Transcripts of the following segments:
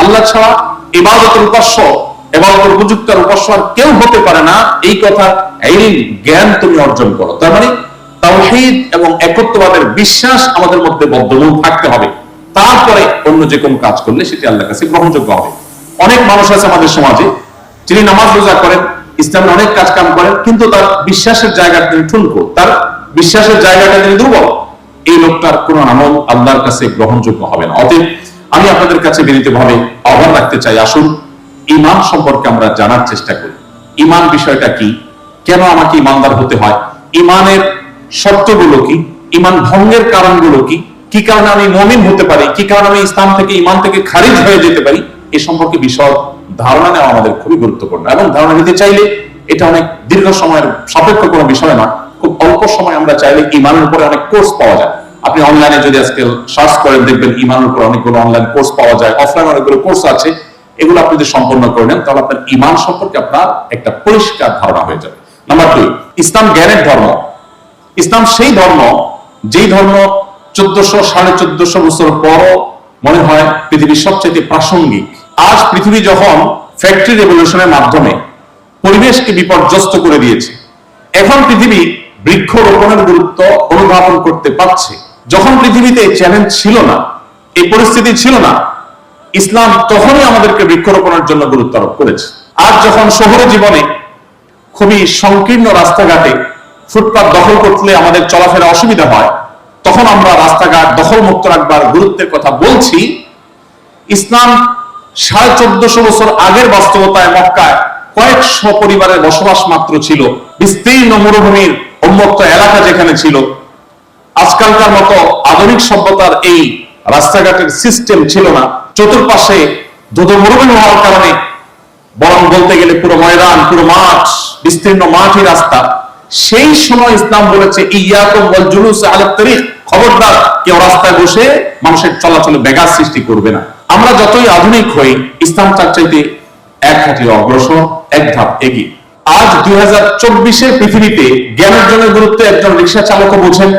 আল্লাহ ছাড়া ইবাদতের উপাস্য এবাদতের উপযুক্ত উপাস্য আর কেউ হতে পারে না। এই কথা এই জ্ঞান তুমি অর্জন করো। তার মানে তাওহীদ এবং একত্ববাদের বিশ্বাস আমাদের মধ্যে বদ্ধমূল থাকতে হবে। তারপরে অন্য যে কোনো কাজ করলে সেটি আল্লাহর কাছে গ্রহণযোগ্য হবে। অনেক মানুষ আছে আমাদের সমাজে, যিনি নামাজ রোজা করেন ইসলামের অনেক কাজ কাম করেন, কিন্তু তার বিশ্বাসের জায়গাটা তিনি ঠুনকো তার বিশ্বাসের জায়গাটা তিনি দুর্বল। এই লোকটার কোন আমল আল্লাহর কাছে গ্রহণযোগ্য হবে না। অতএব আমি আপনাদের কাছে বিনীত ভাবে আহ্বান রাখতে চাই, আসুন ইমান সম্পর্কে আমরা জানার চেষ্টা করি। ইমান বিষয়টা কি? কেন আমাকে ইমানদার হতে হয়? ইমানের শর্তগুলো কি? ইমান ভঙ্গের কারণগুলো কি? কি কারণে আমি মমিন হতে পারি? কি কারণে আমি ইসলাম থেকে, ইমান থেকে খারিজ হয়ে যেতে পারি? এ সম্পর্কে বিশদ ধারণা নেওয়া আমাদের খুবই গুরুত্বপূর্ণ। এবং ধারণা নিতে চাইলে এটা অনেক দীর্ঘ সময়ের সাপেক্ষ কোনো বিষয় না খুব অল্প সময় আমরা চাইলে ইমানের উপরে অনেক কোর্স পাওয়া যায়। আপনি অনলাইনে যদি আজকে সার্চ করেন, দেখবেন ইমানের উপর অনেকগুলো অনলাইন কোর্স পাওয়া যায় অফলাইন অনেকগুলো কোর্স আছে। এগুলো আপনি যদি সম্পন্ন করে নেন, তাহলে আপনার ইমান সম্পর্কে আপনার একটা পরিষ্কার ধারণা হয়ে যাবে। নাম্বার দুই ইসলাম জ্ঞানের ধর্ম। ইসলাম সেই ধর্ম, যেই ধর্ম চোদ্দশো, সাড়ে চোদ্দশো বছর পরও মনে হয় পৃথিবীর সবচেয়ে প্রাসঙ্গিক। আজ পৃথিবী যখন ফ্যাক্টরি রেভলিউশনের মাধ্যমে পরিবেশকে বিপর্যস্ত করে দিয়েছে, এখন পৃথিবী বৃক্ষরোপণের গুরুত্ব অনুধাবন করতে পারছে। যখন পৃথিবীতে চ্যালেঞ্জ ছিল না, এই পরিস্থিতি ছিল না, ইসলাম তখনই আমাদেরকে বৃক্ষরোপণের জন্য গুরুত্ব আরোপ করেছে। আজ যখন শহরে জীবনে খুবই সংকীর্ণ রাস্তাঘাটে ফুটপাত দখল করলে আমাদের চলাফেরা অসুবিধা হয়, তখন আমরা রাস্তাঘাট দখল মুক্ত রাখবার গুরুত্বের কথা বলছি, ইসলাম সাড়ে চোদ্দশো বছর আগের বাস্তবতায় মক্কায় কয়েকশো পরিবারের বসবাস মাত্র ছিল, বিস্তীর্ণ মরুভূমির উন্মুক্ত এলাকা যেখানে ছিল আজকালকার মতো আধুনিক সভ্যতার এই রাস্তাঘাটের সিস্টেম ছিল না। চতুর্পাশে মরুভূমি হওয়ার কারণে বরং বলতে গেলে পুরো ময়দান, পুরো মাঠ, বিস্তীর্ণ মাঠই রাস্তা। সেই সময় ইসলাম বলেছে খবরদার, কেউ রাস্তায় বসে মানুষের চলাচলে ব্যাঘাত সৃষ্টি করবে না। আমরা যতই আধুনিক হই, ইসলাম তার চাইতে এক অগ্রসর, এক ধাপ এগিয়ে। আজ দুই হাজার চব্বিশের পৃথিবীতে জ্ঞান অর্জনের গুরুত্ব একজন রিক্সা চালকও বোঝেন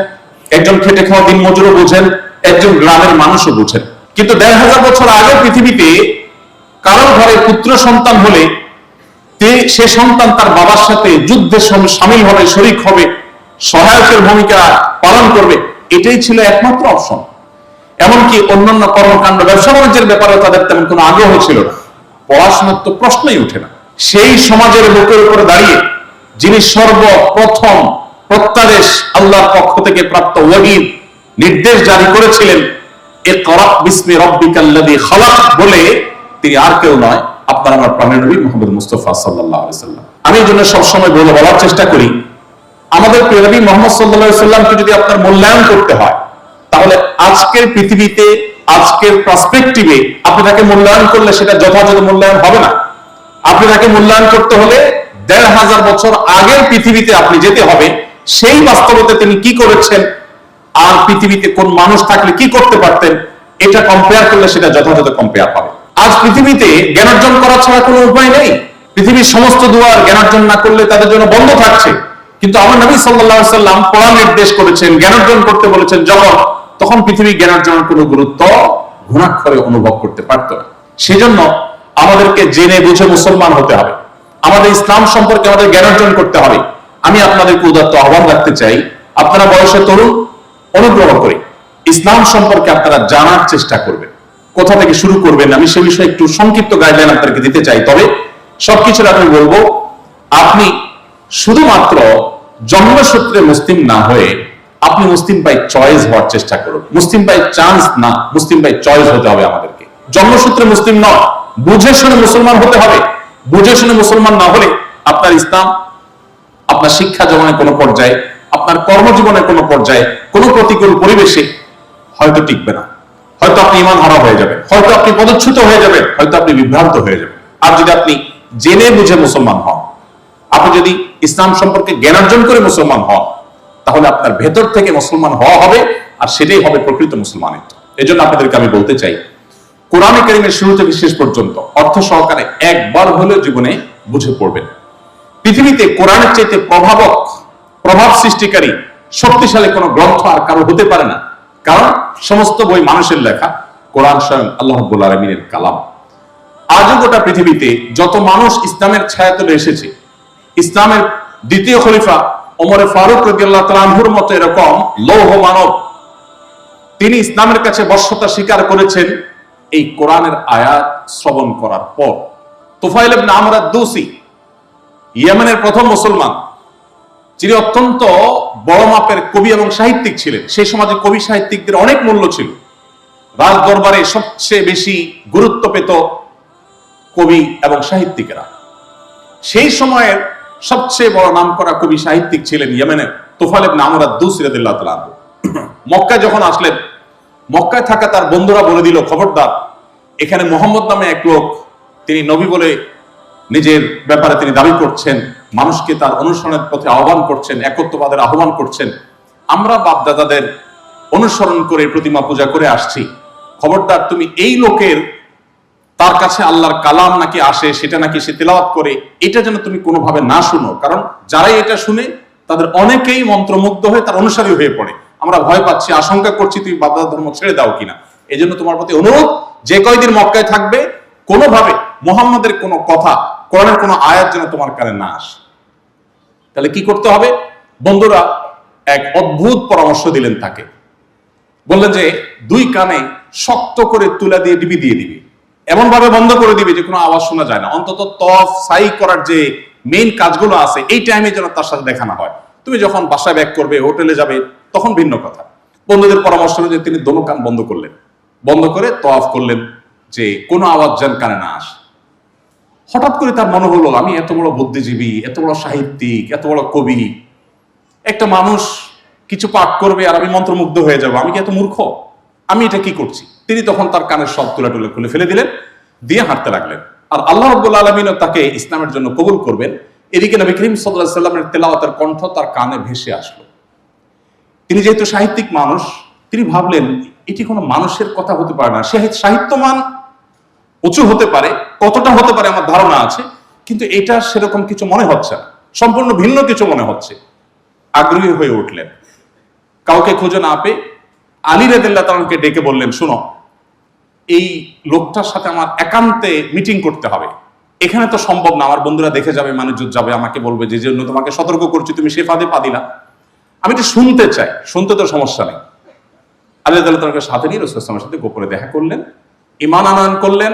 একজন খেটে খাওয়া দিন মজুরও বোঝেন, একজন গ্রামের মানুষও বোঝেন। কিন্তু দেড় হাজার বছর আগে পৃথিবীতে কারোর ঘরে পুত্র সন্তান হলে সে সন্তান তার বাবার সাথে যুদ্ধে সামিল হবে, শরিক হবে, সহায়কের ভূমিকা পালন করবে, এটাই ছিল একমাত্র অপশন। এমনকি অন্যান্য কর্মকাণ্ড, ব্যবসা বাণিজ্যের ব্যাপারে তাদের তেমন কোনো আগ্রহ ছিল না। পড়াশোনার তো প্রশ্নই উঠে না। সেই সমাজের লোকের উপরে দাঁড়িয়ে যিনি সর্বপ্রথম প্রত্যাদেশ আল্লাহর পক্ষ থেকে প্রাপ্ত ওয়াহিদ নির্দেশ জারি করেছিলেন এ করাক বিস্মি রব্বিকাল্লাযী খালাক বলে তিনি আর কেউ নয়, আপনার আমার প্রাণের নবী মোহাম্মদ মুস্তফা আলাইহি সাল্লাম। আমি এই জন্য সবসময় বলে বলার চেষ্টা করি, আমাদের প্রিয় নবী মোহাম্মদ আলাইহি সাল্লামকে যদি আপনার মূল্যায়ন করতে হয়, তাহলে আজকের পৃথিবীতে, আজকের পার্সপেক্টিভে আপনি তাকে মূল্যায়ন করলে সেটা যথাযথ মূল্যায়ন হবে না। আপনি তাকে মূল্যায়ন করতে হলে দেড় হাজার বছর আগের পৃথিবীতে আপনি যেতে হবে সেই বাস্তবতে তিনি কি করেছেন? আর পৃথিবীতে কোন মানুষ থাকলে কি করতে পারতেন? এটা কম্পেয়ার করলে সেটা যথাযথ কম্পেয়ার হবে আজ পৃথিবীতে জ্ঞানার্জন করা ছাড়া কোনো উপায় নেই। পৃথিবীর সমস্ত দুয়ার জ্ঞানার্জন না করলে তাদের জন্য বন্ধ থাকছে। কিন্তু আমার নবী আলাইহি সাল্লাম পড়া নির্দেশ করেছেন জ্ঞানার্জন করতে বলেছেন, যখন? তখন পৃথিবী জ্ঞানার্জনের কোনো গুরুত্ব ঘুণাক্ষরে অনুভব করতে পারত না। সেজন্য আমাদেরকে জেনে বুঝে মুসলমান হতে হবে। আমাদের ইসলাম সম্পর্কে আমাদের জ্ঞান অর্জন করতে হবে। আমি আপনাদেরকে উদাত্ত আহ্বান রাখতে চাই, আপনারা বয়সে তরুণ অনুগ্রহ করে ইসলাম সম্পর্কে আপনারা জানার চেষ্টা করবেন। কোথা থেকে শুরু করবেন, আমি সে বিষয়ে একটু সংক্ষিপ্ত গাইডলাইন আপনাদেরকে দিতে চাই, তবে সবকিছুর আমি বলব, আপনি শুধুমাত্র জন্মসূত্রে মুসলিম না হয়ে আপনি মুসলিম বাই চয়েস হওয়ার চেষ্টা করুন। মুসলিম বাই চান্স না, মুসলিম বাই চয়েস হতে হবে আমাদেরকে। জন্মসূত্রে মুসলিম নয়, বুঝে শুনে মুসলমান হতে হবে। বুঝে শুনে মুসলমান না হলে আপনার ইসলাম আপনার শিক্ষা জীবনের কোনো পর্যায়ে, আপনার কর্মজীবনের কোনো পর্যায়ে, কোনো প্রতিকূল পরিবেশে হয়তো টিকবে না। হয়তো আপনি ইমান হারা হয়ে যাবেন, হয়তো আপনি পদচ্যুত হয়ে যাবেন, হয়তো আপনি বিভ্রান্ত হয়ে যাবেন। আর যদি আপনি জেনে বুঝে মুসলমান হন, আপনি যদি ইসলাম সম্পর্কে জ্ঞান অর্জন করে মুসলমান হন, তাহলে আপনার ভেতর থেকে মুসলমান হওয়া হবে আর সেটাই হবে প্রকৃত মুসলমানিত্ব। এই জন্য আপনাদেরকে আমি বলতে চাই, কোরআন কারিমের শুরু থেকে শেষ পর্যন্ত অর্থ সহকারে একবার হলেও জীবনে বুঝে পড়বেন। পৃথিবীতে কোরআনের চাইতে প্রভাবক, প্রভাব সৃষ্টিকারী, শক্তিশালী কোনো গ্রন্থ আর কারও হতে পারে না। কারণ সমস্ত বই মানুষের লেখা, কোরআন স্বয়ং আল্লাহ আলমিনের কালাম। আজও গোটা পৃথিবীতে যত মানুষ ইসলামের ছায়াতলে এসেছে, ইসলামের দ্বিতীয় খলিফা ওমরে ফারুক রদিয়াল্লাহ তালাহুর মতো এরকম লৌহ মানব, তিনি ইসলামের কাছে বর্ষতা স্বীকার করেছেন এই কোরআনের আয়াত শ্রবণ করার পর। তোফাইল ইবনে আমর দুসি ইয়েমেনের প্রথম মুসলমান, যিনি অত্যন্ত বড় মাপের কবি এবং সাহিত্যিক ছিলেন, সেই সমাজে কবি সাহিত্যিকদের অনেক মূল্য ছিল। রাজ দরবারে সবচেয়ে বেশি গুরুত্ব পেত কবি এবং সাহিত্যিকেরা। সেই সময়ের সবচেয়ে বড় নামকরা কবি সাহিত্যিক ছিলেন ইয়েমেনের তোফালেব ইবনে আমর দুসি রাদিয়াল্লাহু মক্কায় যখন আসলেন, মক্কায় থাকা তার বন্ধুরা বলে দিল, খবরদার, এখানে মোহাম্মদ নামে এক লোক, তিনি নবী বলে নিজের ব্যাপারে তিনি দাবি করছেন, মানুষকে তার অনুসরণের পথে আহ্বান করছেন, একত্ববাদের আহ্বান করছেন। আমরা বাপদাদাদের অনুসরণ করে প্রতিমা পূজা করে আসছি। খবরদার, তুমি এই লোকের তার কাছে আল্লাহর কালাম নাকি আসে, সেটা নাকি সে তেলাওয়াত করে, এটা যেন তুমি কোনোভাবে না শুনো। কারণ যারাই এটা শুনে, তাদের অনেকেই মন্ত্রমুগ্ধ হয়ে তার অনুসারী হয়ে পড়ে। আমরা ভয় পাচ্ছি, আশঙ্কা করছি, তুমি বাবদা ধর্ম ছেড়ে দাও কিনা। এই জন্য তোমার প্রতি অনুরোধ, যে কয়দিন মক্কায় থাকবে, কোনোভাবে মোহাম্মদের কোনো কথা, কোরআনের কোনো আয়াত যেন তোমার কানে না আসে। তাহলে কি করতে হবে? বন্ধুরা, এক অদ্ভুত পরামর্শ দিলেন তাকে। বললেন যে, দুই কানে শক্ত করে তুলা দিয়ে ডিবি দিয়ে দিবি। এমন ভাবে বন্ধ করে দিবি যে কোনো আওয়াজ শোনা যায় না। অন্তত তফ, সাই করার যে মেইন কাজগুলো আছে, এই টাইমে যেন তার সাথে দেখা না হয়। তুমি যখন বাসায় ব্যাক করবে হোটেলে যাবে, তখন ভিন্ন কথা। বন্ধুদের পরামর্শ অনুযায়ী তিনি দোনো কান বন্ধ করলেন। বন্ধ করে তফ করলেন যে, কোনো আওয়াজ যেন কানে না আসে। হঠাৎ করে তার মনে হলো, আমি এত বড় বুদ্ধিজীবী, এত বড় সাহিত্যিক, এত বড় কবি। একটা মানুষ কিছু পাঠ করবে আর আমি মন্ত্রমুগ্ধ হয়ে যাব। আমি কি এত মূর্খ? আমি এটা কি করছি? তিনি তখন তার কানের সব তুলে টুলে খুলে ফেলে দিলেন, দিয়ে হাঁটতে লাগলেন। আর আল্লাহ রব্বুল আলমিনও তাকে ইসলামের জন্য কবুল করবেন। এদিকে নবী করিম সাল্লাহ সাল্লামের তেলাওয়াতের কণ্ঠ তার কানে ভেসে আসলো। তিনি যেহেতু সাহিত্যিক মানুষ, তিনি ভাবলেন, এটি কোনো মানুষের কথা হতে পারে না। সাহিত্যমান উঁচু হতে পারে, কতটা হতে পারে আমার ধারণা আছে, কিন্তু এটা সেরকম কিছু মনে হচ্ছে না। সম্পূর্ণ ভিন্ন কিছু মনে হচ্ছে। আগ্রহী হয়ে উঠলেন। কাউকে খুঁজে না পেয়ে আলী রেদুল্লাহ তালকে ডেকে বললেন, শুনো, এই লোকটার সাথে আমার একান্তে মিটিং করতে হবে। এখানে তো সম্ভব না, আমার বন্ধুরা দেখে যাবে, মানুষজন যাবে, আমাকে বলবে যে জন্য তোমাকে সতর্ক করছি, তুমি সে ফাঁদে পা দিলা। আমি এটা শুনতে চাই, শুনতে তো সমস্যা নেই। আলী তালকে সাথে নিয়ে রসুলের সাথে গোপনে দেখা করলেন ইমান আনয়ন করলেন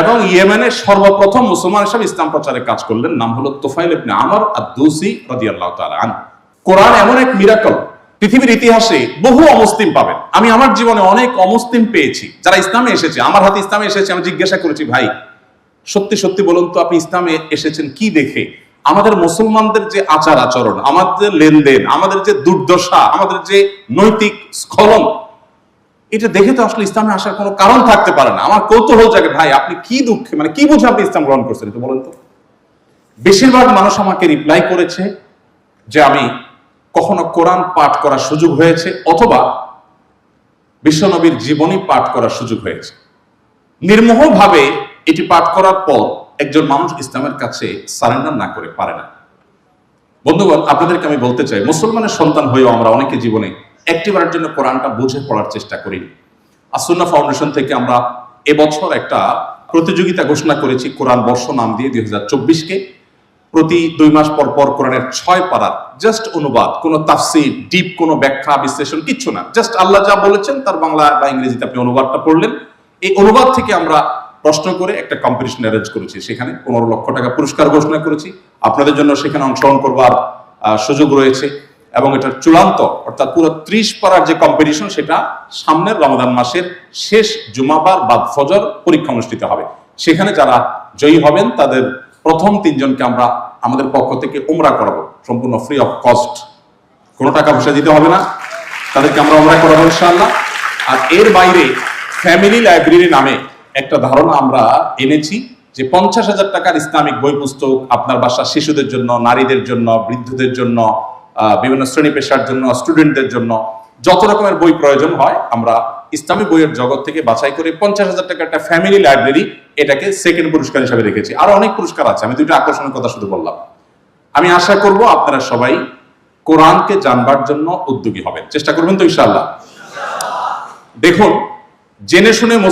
এবং ইয়েমেনের সর্বপ্রথম মুসলমান হিসাবে ইসলাম প্রচারের কাজ করলেন, নাম হলো তোফাইল ইবনে আমর আদ-দুসি রাদিয়াল্লাহু তাআলা আন কোরআন এমন এক মিরাকল পৃথিবীর ইতিহাসে বহু অমুসলিম পাবেন। আমি আমার জীবনে অনেক অমুসলিম পেয়েছি, যারা ইসলামে এসেছে, আমার হাতে ইসলামে এসেছে, আমি জিজ্ঞাসা করেছি, ভাই, সত্যি সত্যি বলুন তো, আপনি ইসলামে এসেছেন কি দেখে? আমাদের মুসলমানদের যে আচার আচরণ আমাদের লেনদেন, আমাদের যে দুর্দশা, আমাদের যে নৈতিক স্খলন এটা দেখে তো আসলে ইসলামে আসার কোনো কারণ থাকতে পারে না। আমার কৌতূহল জাগে ভাই, আপনি কি দুঃখে মানে কি বুঝে আপনি ইসলাম গ্রহণ করছেন বলেন তো। বেশিরভাগ মানুষ আমাকে রিপ্লাই করেছে যে, আমি কখনো কোরআন পাঠ করার সুযোগ হয়েছে অথবা বিশ্বনবীর জীবনী পাঠ করার সুযোগ হয়েছে। নির্মোহভাবে এটি পাঠ করার পর একজন মানুষ ইসলামের কাছে সারেন্ডার না করে পারে না। বন্ধুগণ, আপনাদেরকে আমি বলতে চাই, মুসলমানের সন্তান হয়েও আমরা অনেকে জীবনে একটিবারের জন্য কোরআনটা বুঝে পড়ার চেষ্টা করি। আসুন্না ফাউন্ডেশন থেকে আমরা এবছর একটা প্রতিযোগিতা ঘোষণা করেছি কোরআন বর্ষ নাম দিয়ে দুই হাজার চব্বিশকে। প্রতি দুই মাস পর পর কোরআনের ছয় পারার জাস্ট অনুবাদ, কোনো তাফসির ডিপ কোনো ব্যাখ্যা, বিশ্লেষণ, কিচ্ছু না। জাস্ট আল্লাহ যা বলেছেন তার বাংলা বা ইংরেজিতে আপনি অনুবাদটা পড়লেন। এই অনুবাদ থেকে আমরা প্রশ্ন করে একটা কম্পিটিশন অ্যারেঞ্জ করেছি। সেখানে পনেরো লক্ষ টাকা পুরস্কার ঘোষণা করেছি। আপনাদের জন্য সেখানে অংশগ্রহণ করবার সুযোগ রয়েছে। এবং এটার চূড়ান্ত, অর্থাৎ পুরো ত্রিশ পারার যে কম্পিটিশন সেটা সামনের রমাদান মাসের শেষ জুমাবার বাদ ফজর পরীক্ষা অনুষ্ঠিত হবে। সেখানে যারা জয়ী হবেন, তাদের প্রথম তিনজনকে আমরা আমাদের পক্ষ থেকে উমরা করাবো, সম্পূর্ণ ফ্রি অফ কস্ট কোনো টাকা পয়সা দিতে হবে না, তাদেরকে আমরা উমরা করাবো ইনশাআল্লাহ। আর এর বাইরে ফ্যামিলি লাইব্রেরি নামে একটা ধারণা আমরা এনেছি যে পঞ্চাশ হাজার টাকার ইসলামিক বই পুস্তক আপনার বাসার শিশুদের জন্য, নারীদের জন্য, বৃদ্ধদের জন্য বিভিন্ন শ্রেণি পেশার জন্য স্টুডেন্টদের জন্য যত রকমের বই প্রয়োজন হয়, আমরা ইসলামী বইয়ের জগৎ থেকে বাছাই করে পঞ্চাশ হাজার টাকার একটা ফ্যামিলি লাইব্রেরি এটাকে সেকেন্ড পুরস্কার হিসাবে রেখেছি। আরও অনেক পুরস্কার আছে, আমি দুটো আকর্ষণের কথা শুধু বললাম। আমি আশা করব আপনারা সবাই কোরআনকে জানবার জন্য উদ্যোগী হবেন। চেষ্টা করবেন তো ইনশাআল্লাহ। দেখুন, জেনে শুনে